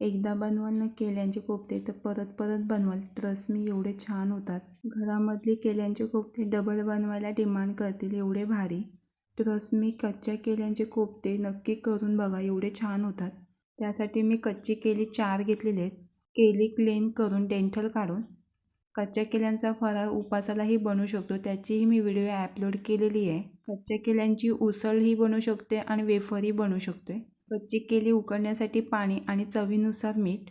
एकदा बनवाल ना केल्यांचे कोफ्ते तर परत परत बनवाल. ट्रस्ट मी एवढे छान होतात. घरामधले केल्यांचे कोफ्ते डबल बनवायला डिमांड करतील एवढे भारी. ट्रस्ट मी कच्च्या केल्यांचे कोफ्ते नक्की करून बघा एवढे छान होतात. त्यासाठी मी कच्ची केली चार घेतलेले आहेत. केली क्लीन करून डेंटल काढून. कच्च्या केल्यांचा फराळ उपासालाही बनवू शकतो. त्याचीही मी व्हिडिओ अपलोड केलेली आहे. कच्च्या केल्यांची उसळही बनवू शकते आणि वेफरही बनवू शकते. कच्ची केली उकडण्यासाठी पाणी आणि चवीनुसार मीठ.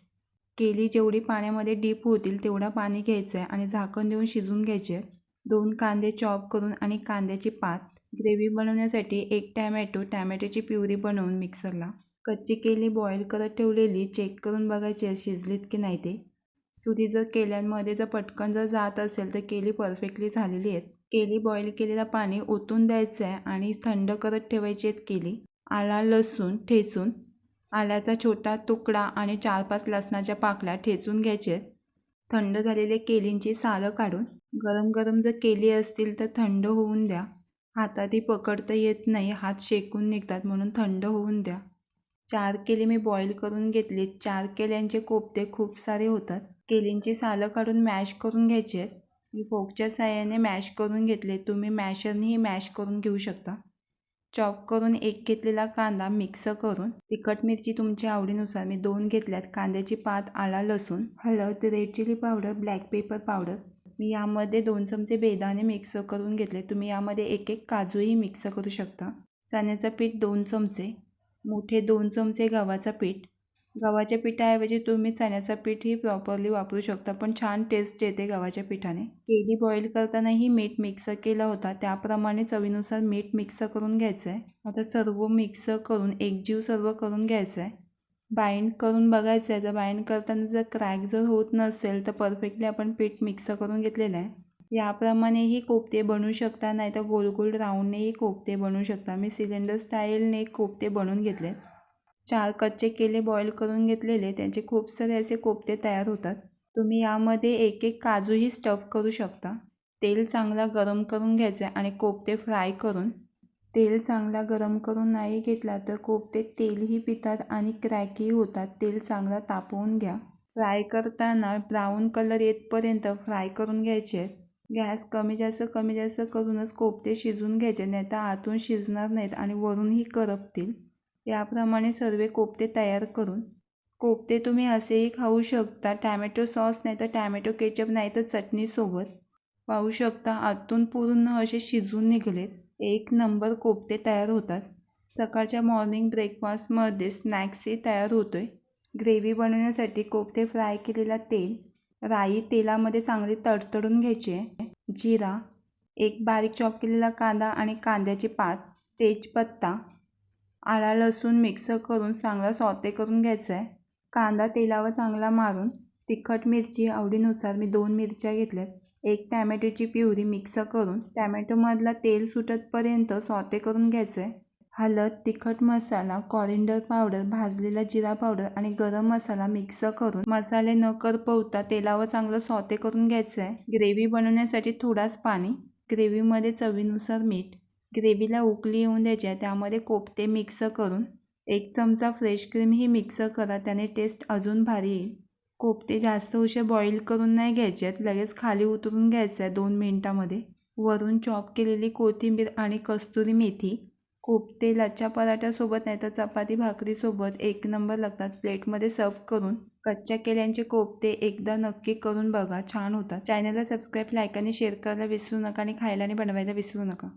केली जेवढी पाण्यामध्ये डीप होतील तेवढा पाणी घ्यायचं आहे आणि झाकण देऊन शिजून घ्यायचे दोन कांदे चॉप करून आणि कांद्याची पात. ग्रेव्ही बनवण्यासाठी एक टॅमॅटो टॅमॅटोची प्युरी बनवून मिक्सरला. कच्ची केली बॉईल करत ठेवलेली चेक करून बघायची शिजलीत की नाही ते. सुरी जर केल्यांमध्ये जर पटकन जर जात असेल तर केली परफेक्टली झालेली आहेत. केली बॉईल केलेलं पाणी ओतून द्यायचं आहे आणि थंड करत ठेवायची आहेत केली. आला लसूण ठेचून. आल्याचा छोटा तुकडा आणि चार पाच लसणाच्या पाकळ्या ठेचून घ्यायचे. थंड झालेले केलींची सालं काढून. गरम गरम जर केली असतील तर थंड होऊन द्या. हातातही पकडता येत नाही हात शेकून निघतात म्हणून थंड होऊन द्या. चार केली मी बॉईल करून घेतली. चार केल्यांचे कोपते खूप सारे होतात. केलींची सालं काढून मॅश करून घ्यायचे. आहेत मी फोकच्या साह्याने मॅश करून घेतले. तुम्ही मॅशरनेही मॅश करून घेऊ शकता. चॉप करून एक घेतलेला कांदा मिक्स करून तिखट मिरची तुमच्या आवडीनुसार मी दोन घेतल्यात. कांद्याची पात आला लसूण हळद red chili powder black pepper powder. मी यामध्ये दोन चमचे बेदाणे मिक्स करून घेतले. तुम्ही यामध्ये एक एक काजूही मिक्स करू शकता. चण्याचं पीठ दोन चमचे मोठे दोन चमचे गव्हाचं पीठ गव्हाच्या पिठाऐवजी तुम्ही चण्याचं पीठही प्रॉपरली वापरू शकता पण छान टेस्ट येते गव्हाच्या पिठाने. केली बॉईल करतानाही मीठ मिक्स केला होता त्याप्रमाणे चवीनुसार मीठ मिक्स करून घ्यायचं आहे आता सर्व मिक्स करून एकजीव सर्व करून घ्यायचं आहे बाइंड करून बघायचं आहे जर बाइंड करताना जर क्रॅक जर होत नसेल तर परफेक्टली आपण पीठ मिक्स करून घेतलेलं आहे. याप्रमाणेही कोफ्ते बनवू शकता नाही तर गोल गोल राऊंडनेही कोफ्ते बनवू शकता. मी सिलेंडर स्टाईलने कोफ्ते बनवून घेतले चार कच्चे केले बॉईल करून घेतलेले. त्यांचे खूप सारे असे कोफ्ते तयार होतात. तुम्ही यामध्ये एक एक काजूही स्टफ करू शकता. तेल चांगला गरम करून घ्यायचं आणि कोफ्ते फ्राय करून. तेल चांगला गरम करून नाही घेतला तर कोफ्ते तेलही पितात आणि क्रॅकही होतात. तेल चांगला तापवून घ्या. फ्राय करताना ब्राऊन कलर येतपर्यंत फ्राय करून घ्यायचे. आहेत गॅस कमी जास्त कमी जास्त करूनच कोफ्ते शिजून घ्यायचे नाही तर आतून शिजणार नाहीत आणि वरूनही करपतील. याप्रमाणे सर्व कोफ्ते तयार करून कोफ्ते तुम्ही असेही खाऊ शकता टॅमॅटो सॉस नाही तर टॅमॅटो केचप नाही तर चटणीसोबत पाहू शकता आतून पूर्ण असे शिजून निघालेत. एक नंबर कोफ्ते तयार होतात. सकाळच्या मॉर्निंग ब्रेकफास्टमध्ये स्नॅक्सही तयार होतो आहे ग्रेव्ही बनवण्यासाठी कोफ्ते फ्राय केलेला तेल राई तेलामध्ये चांगली तडतडून घ्यायची. आहे जिरा एक बारीक चॉप केलेला कांदा आणि कांद्याची पात तेजपत्ता आला लसूण मिक्स करून चांगला सॉते करून घ्यायचा आहे कांदा तेलावर चांगला मारून तिखट मिरची आवडीनुसार मी दोन मिरच्या घेतल्यात. एक टॅमॅटोची प्युरी मिक्स करून टॅमॅटोमधला तेल सुटतपर्यंत सॉते करून घ्यायचं आहे हळद तिखट मसाला कॉरिंडर पावडर भाजलेला जिरा पावडर आणि गरम मसाला मिक्स करून मसाले न करपवता तेलावर चांगलं सॉते करून घ्यायचं आहे ग्रेव्ही बनवण्यासाठी थोडाच पाणी ग्रेव्हीमध्ये चवीनुसार मीठ ग्रेव्हीला उकळी येऊन द्यायची आहे. त्यामध्ये कोपते मिक्स करून एक चमचा फ्रेश क्रीमही मिक्स करा. त्याने टेस्ट अजून भारी येईल. कोपते जास्त उशीर बॉईल करून नाही घ्यायचे आहेत. लगेच खाली उतरून घ्यायचं आहे दोन मिनटामध्ये. वरून चॉप केलेली कोथिंबीर आणि कस्तुरी मेथी कोपते लच्छा पराठ्यासोबत नाही तर चपाती भाकरीसोबत एक नंबर लागतात. प्लेटमध्ये सर्व करून कच्च्या केल्यांचे कोपते एकदा नक्की करून बघा. छान होतात. चॅनलला सबस्क्राईब लाईक आणि शेअर करायला विसरू नका आणि खायला आणि बनवायला विसरू नका.